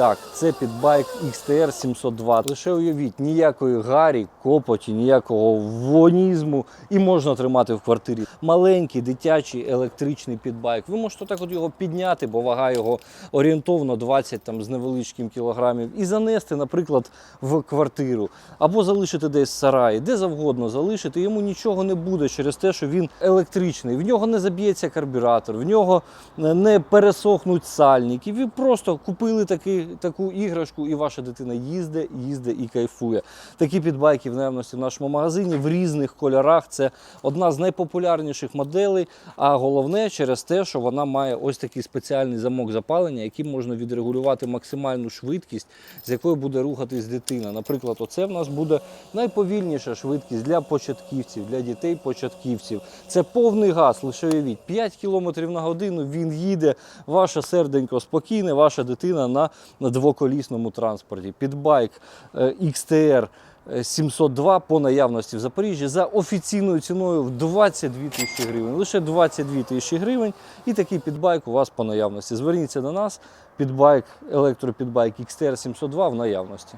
Так, це підбайк XTR 702. Лише уявіть, ніякої гарі, копоті, ніякого вонізму і можна тримати в квартирі. Маленький дитячий електричний підбайк. Ви можете так от його підняти, бо вага його орієнтовно 20 там, з невеличким кілограмів, і занести, наприклад, в квартиру. Або залишити десь в сараї, де завгодно залишити. Йому нічого не буде через те, що він електричний. В нього не заб'ється карбюратор, в нього не пересохнуть сальники. Ви просто купили такий, таку іграшку, і ваша дитина їздить, їздить і кайфує. Такі підбайки в наявності в нашому магазині в різних кольорах. Це одна з найпопулярніших моделей. А головне через те, що вона має ось такий спеціальний замок запалення, яким можна відрегулювати максимальну швидкість, з якою буде рухатись дитина. Наприклад, оце в нас буде найповільніша швидкість для початківців, для дітей-початківців. Це повний газ, лише уявіть, 5 км на годину він їде, ваше серденько спокійне, ваша дитина на, на двоколісному транспорті. Підбайк байк XTR е, 702 по наявності в Запоріжжі за офіційною ціною в 22 тисячі гривень. Лише 22 тисячі гривень і такий підбайк у вас по наявності. Зверніться до нас, підбайк, електропідбайк XTR 702 в наявності.